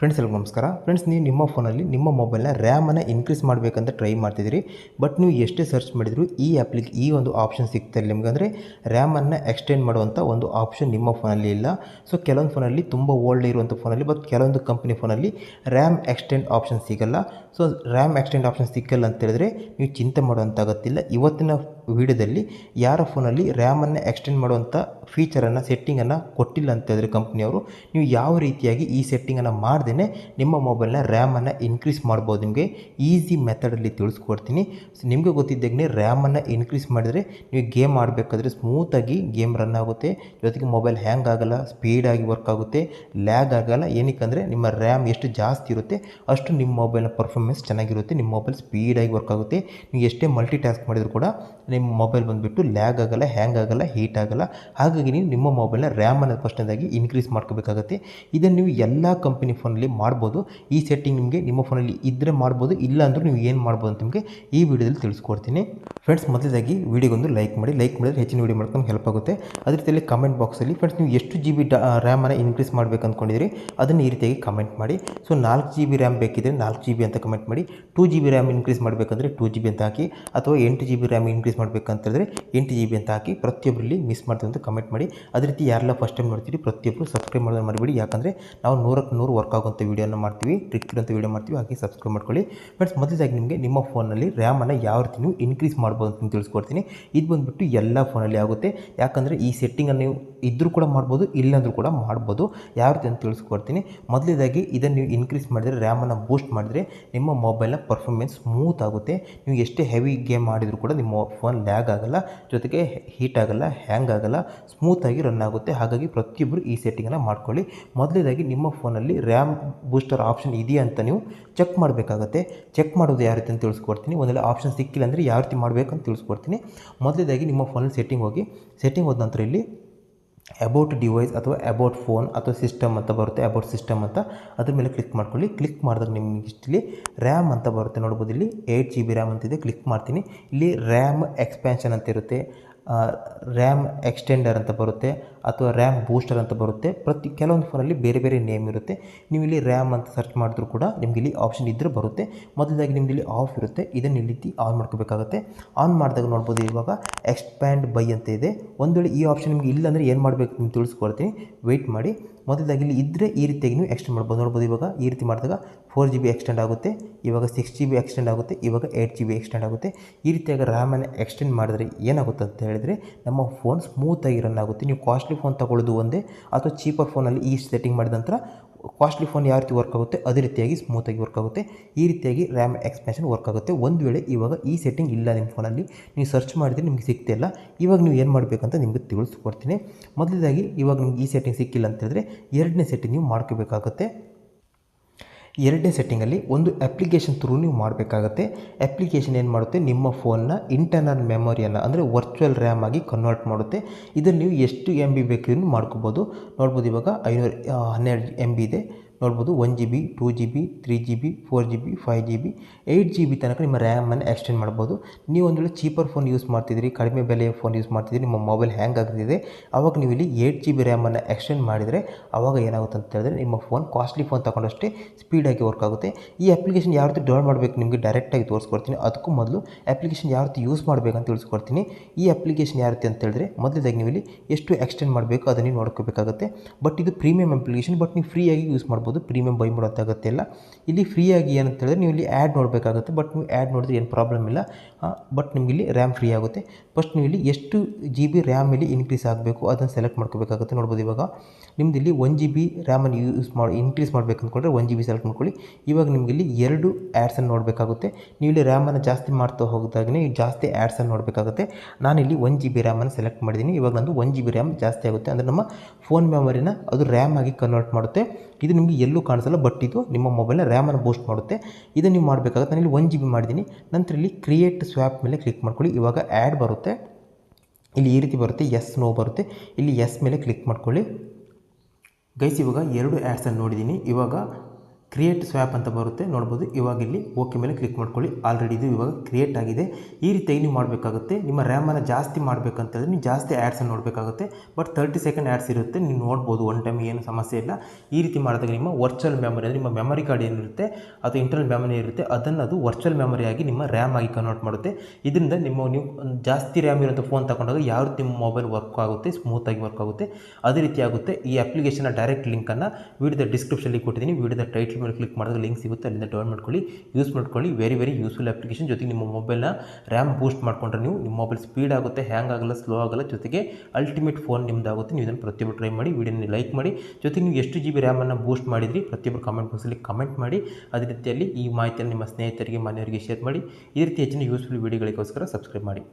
Friends ಎಲ್ಲ ನಮಸ್ಕಾರ. Friends ನೀವು ನಿಮ್ಮ ಫೋನಲ್ಲಿ ನಿಮ್ಮ ಮೊಬೈಲ್ನ ರ್ಯಾಮನ್ನು ಇನ್ಕ್ರೀಸ್ ಮಾಡಬೇಕಂತ ಟ್ರೈ ಮಾಡ್ತಿದ್ದೀರಿ. ಬಟ್ ನೀವು ಎಷ್ಟೇ ಸರ್ಚ್ ಮಾಡಿದರೂ ಈ ಆ್ಯಪ್ಲಿಕ್ ಈ ಒಂದು ಆಪ್ಷನ್ ಸಿಗ್ತಾ ನಿಮ್ಗೆ. ಅಂದರೆ ರ್ಯಾಮನ್ನು ಎಕ್ಸ್ಟೆಂಡ್ ಮಾಡುವಂಥ ಒಂದು ಆಪ್ಷನ್ ನಿಮ್ಮ ಫೋನಲ್ಲಿ ಇಲ್ಲ. ಸೊ ಕೆಲವೊಂದು ಫೋನಲ್ಲಿ ತುಂಬ ಓಲ್ಡ್ ಇರುವಂಥ ಫೋನಲ್ಲಿ ಬಟ್ ಕೆಲವೊಂದು ಕಂಪ್ನಿ ಫೋನಲ್ಲಿ ರ್ಯಾಮ್ ಎಕ್ಸ್ಟೆಂಡ್ ಆಪ್ಷನ್ ಸಿಗಲ್ಲ. ಸೊ ರ್ಯಾಮ್ ಎಕ್ಸ್ಟೆಂಡ್ ಆಪ್ಷನ್ ಸಿಕ್ಕಲ್ಲ ಅಂತ ಹೇಳಿದ್ರೆ ನೀವು ಚಿಂತೆ ಮಾಡುವಂಥ ಅಗತ್ಯ ಇಲ್ಲ. ಇವತ್ತಿನ ವಿಡಿಯೋದಲ್ಲಿ ಯಾರ ಫೋನಲ್ಲಿ ರ್ಯಾಮನ್ನು ಎಕ್ಸ್ಟೆಂಡ್ ಮಾಡುವಂಥ ಫೀಚರನ್ನು ಸೆಟ್ಟಿಂಗನ್ನು ಕೊಟ್ಟಿಲ್ಲ ಅಂತ ಹೇಳಿದ್ರೆ ಕಂಪ್ನಿಯವರು ನೀವು ಯಾವ ರೀತಿಯಾಗಿ ಈ ಸೆಟ್ಟಿಂಗನ್ನು ಮಾಡ್ದೇ ನಿಮ್ಮ ಮೊಬೈಲ್ನ ರ್ಯಾಮನ್ನು ಇನ್ಕ್ರೀಸ್ ಮಾಡ್ಬೋದು. ನಿಮಗೆ ಈಸಿ ಮೆಥಡಲ್ಲಿ ತಿಳಿಸ್ಕೊಡ್ತೀನಿ. ಸೊ ನಿಮಗೆ ಗೊತ್ತಿದ್ದಾಗನೇ ರ್ಯಾಮನ್ನು ಇನ್ಕ್ರೀಸ್ ಮಾಡಿದರೆ ನೀವು ಗೇಮ್ ಆಡಬೇಕಾದ್ರೆ ಸ್ಮೂತಾಗಿ ಗೇಮ್ ರನ್ ಆಗುತ್ತೆ. ಜೊತೆಗೆ ಮೊಬೈಲ್ ಹ್ಯಾಂಗ್ ಆಗಲ್ಲ ಸ್ಪೀಡಾಗಿ ವರ್ಕ್ ಆಗುತ್ತೆ ಲ್ಯಾಗ್ ಆಗಲ್ಲ. ಏನಕ್ಕಂದರೆ ನಿಮ್ಮ ರ್ಯಾಮ್ ಎಷ್ಟು ಜಾಸ್ತಿ ಇರುತ್ತೆ, ಅಷ್ಟು ನಿಮ್ಮ ಮೊಬೈಲ್ನ ಪರ್ಫಾರ್ಮೆನ್ಸ್ ಚೆನ್ನಾಗಿರುತ್ತೆ, ನಿಮ್ಮ ಮೊಬೈಲ್ ಸ್ಪೀಡಾಗಿ ವರ್ಕ್ ಆಗುತ್ತೆ. ನೀವು ಎಷ್ಟೇ ಮಲ್ಟಿ ಟಾಸ್ಕ್ ಮಾಡಿದರೂ ಕೂಡ ನಿಮ್ಮ ಮೊಬೈಲ್ ಬಂದುಬಿಟ್ಟು ಲ್ಯಾಗ್ ಆಗಲ್ಲ ಹ್ಯಾಂಗ್ ಆಗಲ್ಲ ಹೀಟ್ ಆಗಲ್ಲ. ಹಾಗಾಗಿ ನೀವು ನಿಮ್ಮ ಮೊಬೈಲ್ನ ರ್ಯಾಮನ್ನು ಫಸ್ಟ್ನೇದಾಗಿ ಇನ್ಕ್ರೀಸ್ ಮಾಡ್ಕೋಬೇಕಾಗುತ್ತೆ. ಇದನ್ನು ನೀವು ಎಲ್ಲ ಕಂಪನಿ ಫೋನಲ್ಲಿ ಮಾಡ್ಬೋದು. ಈ ಸೆಟ್ಟಿಂಗ್ ನಿಮಗೆ ನಿಮ್ಮ ಫೋನಲ್ಲಿ ಇದ್ದರೆ ಮಾಡ್ಬೋದು ಇಲ್ಲ ಅಂದರೂ ನೀವು ಏನು ಮಾಡ್ಬೋದು ಅಂತ ನಿಮಗೆ ಈ ವಿಡಿಯೋದಲ್ಲಿ ತಿಳಿಸ್ಕೊಡ್ತೀನಿ. ಫ್ರೆಂಡ್ಸ್ ಮೊದಲಾಗಿ ವಿಡಿಯೋಗೊಂದು ಲೈಕ್ ಮಾಡಿ. ಲೈಕ್ ಮಾಡಿದ್ರೆ ಹೆಚ್ಚಿನ ವಿಡಿಯೋ ಮಾಡ್ಕೊಂಡು ಹೆಲ್ಪ್ ಆಗುತ್ತೆ. ಅದೇ ರೀತಿಯಲ್ಲಿ ಕಮೆಂಟ್ ಬಾಕ್ಸಲ್ಲಿ ಫ್ರೆಂಡ್ಸ್ ನೀವು ಎಷ್ಟು ಜಿ ಬಿ ರ್ಯಾಮನ್ನು ಇನ್ಕ್ರೀಸ್ ಮಾಡಬೇಕು ಅಂದ್ಕೊಂಡಿದ್ದೀರಿ ಅದನ್ನು ಈ ರೀತಿಯಾಗಿ ಕಮೆಂಟ್ ಮಾಡಿ. ಸೊ ನಾಲ್ಕು ಜಿ ಬಿ ರ್ಯಾಮ್ ಬೇಕಿದ್ರೆ ನಾಲ್ಕು ಜಿ ಬಿ ಅಂತ ಕಮೆಂಟ್ ಮಾಡಿ. Two G B RAM increase ಮಾಡಬೇಕಂದ್ರೆ ಟೂ ಜಿ ಬಿ ಅಂತ ಹಾಕಿ, ಅಥವಾ ಎಂಟು ಜಿ ಬಿ ರ್ಯಾಮ್ ಇನ್ಕ್ರೀಸ್ ಮಾಡಬೇಕಂತಂದರೆ ಎಂಟು ಜಿ ಬಿ ಅಂತ ಹಾಕಿ ಪ್ರತಿಯೊಬ್ಬರಲ್ಲಿ ಮಿಸ್ ಮಾಡ್ತೀವಿ ಅಂತ ಕಮೆಂಟ್ ಮಾಡಿ. ಅದೇ ರೀತಿ ಯಾರೆಲ್ಲ ಫಸ್ಟ್ ಟೈಮ್ ನೋಡ್ತೀರಿ ಪ್ರತಿಯೊಬ್ಬರು ಸಬ್ಸ್ಕ್ರೈಬ್ ಮಾಡೋದನ್ನು ಮಾಡಿಬಿಡಿ ಯಾಕಂದರೆ ನಾವು ನೂರಕ್ಕೆ ನೂರು ವರ್ಕ್ ಆಗುವಂಥ ವೀಡಿಯೋನ ಮಾಡ್ತೀವಿ ಟ್ರಿಕ್ ಅಂತ ವೀಡಿಯೋ ಮಾಡ್ತೀವಿ, ಹಾಗೆ ಸಬ್ಸ್ಕ್ರೈಬ್ ಮಾಡ್ಕೊಳ್ಳಿ. ಫ್ರೆಂಡ್ಸ್ ಮೊದಲಾಗಿ ನಿಮಗೆ ನಿಮ್ಮ ಫೋನಲ್ಲಿ ರ್ಯಾಮನ್ನು ಯಾವ ರೀತಿ ನೀವು ಇನ್ಕ್ರೀಸ್ ಮಾಡ್ಬೋದು ಅಂತ ತಿಳಿಸ್ಕೊಡ್ತೀನಿ. ಇದು ಬಂದುಬಿಟ್ಟು ಎಲ್ಲ ಫೋನಲ್ಲಿ ಆಗುತ್ತೆ. ಯಾಕಂದರೆ ಈ ಸೆಟ್ಟಿಂಗನ್ನು ನೀವು ಇದ್ದರೂ ಕೂಡ ಮಾಡ್ಬೋದು, ಇಲ್ಲಾಂದ್ರೂ ಕೂಡ ಮಾಡ್ಬೋದು. ಯಾವ ರೀತಿ ಅಂತ ತಿಳಿಸ್ಕೊಡ್ತೀನಿ. ಮೊದಲೇದಾಗಿ ಇದನ್ನು ನೀವು ಇನ್ಕ್ರೀಸ್ ಮಾಡಿದರೆ ರ್ಯಾಮನ್ನು ಬೂಸ್ಟ್ ಮಾಡಿದರೆ ನಿಮ್ಮ ಮೊಬೈಲ್ನ ಪರ್ಫಾರ್ಮೆನ್ಸ್ ಸ್ಮೂತ್ ಆಗುತ್ತೆ. ನೀವು ಎಷ್ಟೇ ಹೆವಿ ಗೇಮ್ ಮಾಡಿದರೂ ಕೂಡ ನಿಮ್ಮ ಫೋನ್ ಲ್ಯಾಗ್ ಆಗಲ್ಲ, ಜೊತೆಗೆ ಹೀಟ್ ಆಗಲ್ಲ ಹ್ಯಾಂಗ್ ಆಗಲ್ಲ ಸ್ಮೂತಾಗಿ ರನ್ ಆಗುತ್ತೆ. ಹಾಗಾಗಿ ಪ್ರತಿಯೊಬ್ಬರು ಈ ಸೆಟ್ಟಿಂಗನ್ನು ಮಾಡ್ಕೊಳ್ಳಿ. ಮೊದಲೇದಾಗಿ ನಿಮ್ಮ ಫೋನಲ್ಲಿ ರ್ಯಾಮ್ ಬೂಸ್ಟರ್ ಆಪ್ಷನ್ ಇದೆಯಾ ಅಂತ ನೀವು ಚೆಕ್ ಮಾಡಬೇಕಾಗತ್ತೆ. ಚೆಕ್ ಮಾಡೋದು ಯಾವ ರೀತಿ ಅಂತ ತಿಳಿಸ್ಕೊಡ್ತೀನಿ. ಒಂದೆಲ್ಲ ಆಪ್ಷನ್ ಸಿಕ್ಕಿಲ್ಲ ಅಂದರೆ ಯಾವ ರೀತಿ ಮಾಡಬೇಕಂತ ತಿಳಿಸ್ಕೊಡ್ತೀನಿ. ಮೊದಲೇದಾಗಿ ನಿಮ್ಮ ಫೋನಲ್ಲಿ ಸೆಟ್ಟಿಂಗ್ ಹೋಗಿ. ಸೆಟ್ಟಿಂಗ್ ಹೋದ ನಂತರ ಇಲ್ಲಿ ಅಬೌಟ್ ಡಿವೈಸ್ ಅಥವಾ ಅಬೌಟ್ ಫೋನ್ ಅಥವಾ ಸಿಸ್ಟಮ್ ಅಂತ ಬರುತ್ತೆ. ಅಬೌಟ್ ಸಿಸ್ಟಮ್ ಅಂತ ಅದ್ರ ಮೇಲೆ ಕ್ಲಿಕ್ ಮಾಡ್ಕೊಳ್ಳಿ. ಕ್ಲಿಕ್ ಮಾಡಿದಾಗ ನಿಮಗೆ ಇಷ್ಟಲ್ಲಿ ರ್ಯಾಮ್ ಅಂತ ಬರುತ್ತೆ. ನೋಡ್ಬೋದು ಇಲ್ಲಿ ಏಯ್ಟ್ ಜಿ ಬಿ ರ್ಯಾಮ್ ಅಂತಿದೆ. ಕ್ಲಿಕ್ ಮಾಡ್ತೀನಿ. ಇಲ್ಲಿ ರ್ಯಾಮ್ ಎಕ್ಸ್ಪ್ಯಾನ್ಷನ್ ಅಂತ ಇರುತ್ತೆ. ರ್ಯಾಮ್ ಎಕ್ಸ್ಟೆಂಡರ್ ಅಂತ ಬರುತ್ತೆ ಅಥವಾ ರ್ಯಾಮ್ ಬೂಸ್ಟರ್ ಅಂತ ಬರುತ್ತೆ. ಪ್ರತಿ ಕೆಲವೊಂದು ಫೋನಲ್ಲಿ ಬೇರೆ ಬೇರೆ ನೇಮ್ ಇರುತ್ತೆ. ನೀವು ಇಲ್ಲಿ ರ್ಯಾಮ್ ಅಂತ ಸರ್ಚ್ ಮಾಡಿದ್ರು ಕೂಡ ನಿಮಗೆ ಇಲ್ಲಿ ಆಪ್ಷನ್ ಇದ್ದರೆ ಬರುತ್ತೆ. ಮೊದಲಾಗಿ ನಿಮ್ಗೆ ಇಲ್ಲಿ ಆಫ್ ಇರುತ್ತೆ. ಇದನ್ನು ಇಲ್ಲಿ ರೀತಿ ಆನ್ ಮಾಡ್ಕೋಬೇಕಾಗುತ್ತೆ. ಆನ್ ಮಾಡಿದಾಗ ನೋಡ್ಬೋದು ಇವಾಗ ಎಕ್ಸ್ಪ್ಯಾಂಡ್ ಬೈ ಅಂತ ಇದೆ. ಒಂದು ವೇಳೆ ಈ ಆಪ್ಷನ್ ನಿಮಗೆ ಇಲ್ಲ ಅಂದರೆ ಏನು ಮಾಡಬೇಕು ನಿಮ್ಗೆ ತಿಳಿಸ್ಕೊಳ್ತೀನಿ. ವೆಯ್ಟ್ ಮಾಡಿ. ಮೊದಲಾಗಿ ಇಲ್ಲಿ ಇದ್ದರೆ ಈ ರೀತಿಯಾಗಿ ನೀವು ಎಕ್ಸ್ಟೆಂಡ್ ಮಾಡ್ಬೋದು. ನೋಡ್ಬೋದು ಇವಾಗ ಈ ರೀತಿ ಮಾಡಿದಾಗ ಫೋರ್ ಜಿ ಬಿ ಎಕ್ಸ್ಟೆಂಡ್ ಆಗುತ್ತೆ, ಇವಾಗ ಸಿಕ್ಸ್ ಜಿ ಬಿ ಎಕ್ಸ್ಟೆಂಡ್ ಆಗುತ್ತೆ, ಇವಾಗ ಏಯ್ಟ್ ಜಿ ಬಿ ಎಕ್ಸ್ಟೆಂಡ್ ಆಗುತ್ತೆ. ಈ ರೀತಿಯಾಗಿ ರ್ಯಾಮನ್ನು ಎಕ್ಸ್ಟೆಂಡ್ ಮಾಡಿದ್ರೆ ಏನಾಗುತ್ತೆ ಅಂತ ಹೇಳಿದರೆ, ನಮ್ಮ ಫೋನ್ ಸ್ಮೂತಾಗಿ ರನ್ ಆಗುತ್ತೆ. ನೀವು ಕಾಸ್ಟ್ಲಿ ಫೋನ್ ತಗೊಳ್ಳೋದು ಒಂದೇ, ಅಥವಾ ಚೀಪರ್ ಫೋನಲ್ಲಿ ಈ ಸೆಟ್ಟಿಂಗ್ ಮಾಡಿದ ನಂತರ ಕಾಸ್ಟ್ಲಿ ಫೋನ್ ಯಾವ ರೀತಿ ವರ್ಕ್ ಆಗುತ್ತೆ, ಅದೇ ರೀತಿಯಾಗಿ ಸ್ಮೂತಾಗಿ ವರ್ಕ್ ಆಗುತ್ತೆ. ಈ ರೀತಿಯಾಗಿ ರ್ಯಾಮ್ ಎಕ್ಸ್ಪ್ಯಾನ್ಷನ್ ವರ್ಕ್ ಆಗುತ್ತೆ. ಒಂದು ವೇಳೆ ಇವಾಗ ಈ ಸೆಟ್ಟಿಂಗ್ ಇಲ್ಲ ನಿಮ್ಮ ಫೋನಲ್ಲಿ ನೀವು ಸರ್ಚ್ ಮಾಡಿದರೆ ನಿಮಗೆ ಸಿಗ್ತಿಲ್ಲ ಇವಾಗ ನೀವು ಏನು ಮಾಡಬೇಕಂತ ನಿಮಗೆ ತಿಳಿಸ್ಕೊಡ್ತೀನಿ. ಮೊದಲದಾಗಿ ಇವಾಗ ನಿಮ್ಗೆ ಈ ಸೆಟ್ಟಿಂಗ್ ಸಿಕ್ಕಿಲ್ಲ ಅಂತ ಹೇಳಿದ್ರೆ, ಎರಡನೇ ಸೆಟ್ಟಿಂಗ್ ನೀವು ಮಾಡ್ಕೋಬೇಕಾಗುತ್ತೆ. ಎರಡನೇ ಸೆಟ್ಟಿಂಗಲ್ಲಿ ಒಂದು ಅಪ್ಲಿಕೇಶನ್ ಥ್ರೂ ನೀವು ಮಾಡಬೇಕಾಗತ್ತೆ. ಅಪ್ಲಿಕೇಶನ್ ಏನು ಮಾಡುತ್ತೆ? ನಿಮ್ಮ ಫೋನ್ನ ಇಂಟರ್ನಲ್ ಮೆಮೊರಿಯನ್ನು ಅಂದರೆ ವರ್ಚುವಲ್ ರ್ಯಾಮ್ ಆಗಿ ಕನ್ವರ್ಟ್ ಮಾಡುತ್ತೆ. ಇದನ್ನು ನೀವು ಎಷ್ಟು ಎಂ ಬಿ ಬೇಕಿದ್ರು ಮಾಡ್ಕೋಬೋದು. ನೋಡ್ಬೋದು ಇವಾಗ ಐನೂರು ಹನ್ನೆರಡು ಎಂ ಬಿ ಇದೆ. ನೋಡ್ಬೋದು one G B two G B three G B four G B five G B eight G B ತನಕ ನಿಮ್ಮ ರ್ಯಾಮನ್ನು ಎಕ್ಸ್ಟೆಂಡ್ ಮಾಡ್ಬೋದು. ನೀವು ಒಂದು ವೇಳೆ ಚೀಪರ್ ಫೋನ್ ಯೂಸ್ ಮಾಡ್ತಿದ್ದೀರಿ, ಕಡಿಮೆ ಬೆಲೆಯ ಫೋನ್ ಯೂಸ್ ಮಾಡ್ತಿದ್ದೀರಿ, ನಿಮ್ಮ ಮೊಬೈಲ್ ಹ್ಯಾಂಗ್ ಆಗ್ತಿದೆ ಆವಾಗ ನೀವು ಇಲ್ಲಿ ಏಯ್ಟ್ ಜಿ ಬಿ ರ್ಯಾಮನ್ನು ಎಕ್ಸ್ಟೆಂಡ್ ಮಾಡಿದರೆ ಆವಾಗ ಏನಾಗುತ್ತೆ ಅಂತ ಹೇಳಿದ್ರೆ ನಿಮ್ಮ ಫೋನ್ ಕಾಸ್ಟ್ಲಿ ಫೋನ್ ತಗೊಂಡಷ್ಟೇ ಸ್ಪೀಡಾಗಿ ವರ್ಕ್ ಆಗುತ್ತೆ. ಈ ಅಪ್ಲಿಕೇಶನ್ ಯಾವ ರೀತಿ ಡೌನ್ಲೋಡ್ ಮಾಡಬೇಕು ನಿಮಗೆ ಡೈರೆಕ್ಟಾಗಿ ತೋರಿಸ್ಕೊಡ್ತೀನಿ. ಅದಕ್ಕೂ ಮೊದಲು ಅಪ್ಲಿಕೇಶನ್ ಯಾವ ರೀತಿ ಯೂಸ್ ಮಾಡಬೇಕಂತ ತಿಳಿಸ್ಕೊಡ್ತೀನಿ. ಈ ಅಪ್ಲಿಕೇಶನ್ ಯಾವ ರೀತಿ ಅಂತ ಹೇಳಿದ್ರೆ ಮೊದಲದಾಗಿ ನೀವು ಇಲ್ಲಿ ಎಷ್ಟು ಎಕ್ಸ್ಟೆಂಡ್ ಮಾಡಬೇಕು ಅದನ್ನು ನೋಡ್ಕೋಬೇಕಾಗುತ್ತೆ. ಬಟ್ ಇದು ಪ್ರೀಮಿಯಂ ಅಪ್ಲಿಕೇಶನ್ ಬಟ್ ನೀವು ಫ್ರೀಯಾಗಿ ಯೂಸ್ ಮಾಡ್ಬೋದು. ಪ್ರೀಮಿಯಂ ಬೈ ಮಾಡೋದಾಗತ್ತೆ ಇಲ್ಲ ಇಲ್ಲಿ ಫ್ರೀಯಾಗಿ ಏನಂತ ಹೇಳಿದ್ರೆ ನೀವು ಇಲ್ಲಿ ಆ್ಯಡ್ ನೋಡಬೇಕಾಗುತ್ತೆ ಬಟ್ ನೀವು ಆ್ಯಡ್ ನೋಡಿದ್ರೆ ಏನು ಪ್ರಾಬ್ಲಮ್ ಇಲ್ಲ. ಬಟ್ ನಿಮಗೆ ಇಲ್ಲಿ ರ್ಯಾಮ್ ಫ್ರೀ ಆಗುತ್ತೆ. ಫಸ್ಟ್ ನೀವು ಇಲ್ಲಿ ಎಷ್ಟು ಜಿ ಬಿ ರ್ಯಾಮ್ ಇಲ್ಲಿ ಇನ್ಕ್ರೀಸ್ ಆಗಬೇಕು, ಅದನ್ನು ಸೆಲೆಕ್ಟ್ ಮಾಡ್ಕೋಬೇಕಾಗುತ್ತೆ ನೋಡ್ಬೋದು ಇವಾಗ. ನಿಮ್ದು ಇಲ್ಲಿ ಒನ್ ಜಿ ಬಿ ರ್ಯಾಮನ್ನು ಯೂಸ್ ಮಾಡಿ ಇನ್ಕ್ರೀಸ್ ಮಾಡಬೇಕು ಅಂದ್ಕೊಂಡ್ರೆ ಒನ್ ಜಿ ಬಿ ಸೆಲೆಕ್ಟ್ ಮಾಡ್ಕೊಳ್ಳಿ. ಇವಾಗ ನಿಮಗೆ ಇಲ್ಲಿ ಎರಡು ಆ್ಯಡ್ಸನ್ನು ನೋಡಬೇಕಾಗುತ್ತೆ. ನೀವು ಇಲ್ಲಿ ರ್ಯಾಮನ್ನು ಜಾಸ್ತಿ ಮಾಡ್ತಾ ಹೋಗಿದಾಗನೇ ಜಾಸ್ತಿ ಆ್ಯಡ್ಸನ್ನು ನೋಡಬೇಕಾಗುತ್ತೆ. ನಾನಿಲ್ಲಿ ಒನ್ ಜಿ ಬಿ ರ್ಯಾಮನ್ನು ಸೆಲೆಕ್ಟ್ ಮಾಡಿದ್ದೀನಿ. ಇವಾಗ ನಂದು ಒನ್ ಜಿ ಬಿ ರ್ಯಾಮ್ ಜಾಸ್ತಿ ಆಗುತ್ತೆ. ಅಂದರೆ ನಮ್ಮ ಫೋನ್ ಮೆಮೊರಿನ ಅದು ರ್ಯಾಮ್ ಆಗಿ ಕನ್ವರ್ಟ್ ಮಾಡುತ್ತೆ. ಇದು ನಿಮಗೆ ಎಲ್ಲೂ ಕಾಣಿಸಲ್ಲ ಬಟ್ ಇದು ನಿಮ್ಮ ಮೊಬೈಲ್ನ ರ್ಯಾಮನ್ನು ಬೂಸ್ಟ್ ಮಾಡುತ್ತೆ. ಇದು ನೀವು ಮಾಡಬೇಕಾಗುತ್ತೆ, ನಾನು ಇಲ್ಲಿ ಒನ್ ಜಿ ಬಿ ಮಾಡಿದ್ದೀನಿ. ನಂತರ ಇಲ್ಲಿ ಕ್ರಿಯೇಟ್ ಸ್ವ್ಯಾಪ್ ಮೇಲೆ ಕ್ಲಿಕ್ ಮಾಡ್ಕೊಳ್ಳಿ. ಇವಾಗ ಆ್ಯಡ್ ಬರುತ್ತೆ. ಇಲ್ಲಿ ಈ ರೀತಿ ಬರುತ್ತೆ ಎಸ್ ನೋ ಬರುತ್ತೆ. ಇಲ್ಲಿ ಎಸ್ ಮೇಲೆ ಕ್ಲಿಕ್ ಮಾಡ್ಕೊಳ್ಳಿ. ಗೈಸ್ ಇವಾಗ ಎರಡು ಆ್ಯಡ್ಸನ್ನು ನೋಡಿದ್ದೀನಿ. ಇವಾಗ ಕ್ರಿಯೇಟ್ ಸ್ವ್ಯಾಪ್ ಅಂತ ಬರುತ್ತೆ, ನೋಡ್ಬೋದು. ಇವಾಗ ಇಲ್ಲಿ ಓಕೆ ಮೇಲೆ ಕ್ಲಿಕ್ ಮಾಡ್ಕೊಳ್ಳಿ. ಆಲ್ರೆಡಿ ಇದು ಇವಾಗ ಕ್ರಿಯೇಟ್ ಆಗಿದೆ. ಈ ರೀತಿಯಾಗಿ ನೀವು ಮಾಡಬೇಕಾಗುತ್ತೆ. ನಿಮ್ಮ ರ್ಯಾಮನ್ನು ಜಾಸ್ತಿ ಮಾಡಬೇಕಂತಂದರೆ ನೀವು ಜಾಸ್ತಿ ಆ್ಯಡ್ಸನ್ನು ನೋಡಬೇಕಾಗುತ್ತೆ. ಬಟ್ ತರ್ಟಿ ಸೆಕೆಂಡ್ ಆ್ಯಡ್ಸ್ ಇರುತ್ತೆ. ನೀವು ನೋಡ್ಬೋದು ಒನ್ ಟೈಮ್ ಏನು ಸಮಸ್ಯೆ ಇಲ್ಲ. ಈ ರೀತಿ ಮಾಡಿದಾಗ ನಿಮ್ಮ ವರ್ಚುವಲ್ ಮೆಮೊರಿ ಅಂದರೆ ನಿಮ್ಮ ಮೆಮೊರಿ ಕಾರ್ಡ್ ಏನಿರುತ್ತೆ ಅದು ಇಂಟರ್ನಲ್ ಮೆಮೊರಿ ಇರುತ್ತೆ ಅದನ್ನು ಅದು ವರ್ಚುವಲ್ ಮೆಮೊರಿಯಾಗಿ ನಿಮ್ಮ ರ್ಯಾಮ್ ಆಗಿ ಕನ್ವರ್ಟ್ ಮಾಡುತ್ತೆ. ಇದರಿಂದ ನಿಮ್ಮ, ನೀವು ಜಾಸ್ತಿ ರ್ಯಾಮ್ ಇರುವಂಥ ಫೋನ್ ತಗೊಂಡಾಗ ಯಾವ ರೀತಿ ನಿಮ್ಮ ಮೊಬೈಲ್ ವರ್ಕ್ ಆಗುತ್ತೆ ಸ್ಮೂತಾಗಿ ವರ್ಕ್ ಆಗುತ್ತೆ. ಅದೇ ರೀತಿ ಆಗುತ್ತೆ. ಈ ಅಪ್ಲಿಕೇಶನ್ನ ಡೈರೆಕ್ಟ್ ಲಿಂಕನ್ನು ವಿಡಿಯೋದ ಡಿಸ್ಕ್ರಿಪ್ಷನಲ್ಲಿ ಕೊಟ್ಟಿದ್ದೀನಿ. ವಿಡಿಯೋದ ಟೈಟ್ಲ್ ಮೇಲೆ ಕ್ಲಿಕ್ ಮಾಡಿದ್ರೆ ಲಿಂಕ್ ಸಿಗುತ್ತೆ, ಅಲ್ಲಿಂದ ಡೌನ್ ಮಾಡ್ಕೊಳ್ಳಿ. ಯೂಸ್ ಮಾಡ್ಕೊಳ್ಳಿ. ವೆರಿ ವೆರಿ ಯೂಸ್ಫುಲ್ ಅಪ್ಲಿಕೇಶನ್ ಜೊತೆಗೆ ನಿಮ್ಮ ಮೊಬೈಲ್ನ ರ್ಯಾಮ್ ಬೂಸ್ಟ್ ಮಾಡ್ಕೊಂಡ್ರೆ ನೀವು ನಿಮ್ಮ ಮೊಬೈಲ್ ಸ್ಪೀಡ್ ಆಗುತ್ತೆ ಹ್ಯಾಂಗ್ ಆಗಲ್ಲ ಸ್ಲೋ ಆಗಲ್ಲ. ಜೊತೆಗೆ ಅಲ್ಟಿಮೇಟ್ ಫೋನ್ ನಿಮ್ಮದಾಗುತ್ತೆ ನೀವು ಇದನ್ನು ಪ್ರತಿಯೊಬ್ಬರು ಟ್ರೈ ಮಾಡಿ ವಿಡಿಯೋನ ಲೈಕ್ ಮಾಡಿ. ಜೊತೆಗೆ ನೀವು ಎಷ್ಟು ಜಿ ಬಿ ರ್ಯಾಮನ್ನು ಬೂಸ್ಟ್ ಮಾಡಿದ್ರಿ ಪ್ರತಿಯೊಬ್ಬರು ಕಾಮೆಂಟ್ ಬಾಕ್ಸಲ್ಲಿ ಕಮೆಂಟ್ ಮಾಡಿ. ಅದೇ ರೀತಿಯಲ್ಲಿ ಈ ಮಾಹಿತಿಯನ್ನು ನಿಮ್ಮ ಸ್ನೇಹಿತರಿಗೆ, ಮನೆಯವರಿಗೆ ಶೇರ್ ಮಾಡಿ. ಈ ರೀತಿ ಹೆಚ್ಚಿನ ಯೂಸ್ಫುಲ್ ವೀಡಿಯೋಗಳಿಗೋಸ್ಕರ ಸಬ್ಸ್ಕ್ರೈಬ್ ಮಾಡಿ.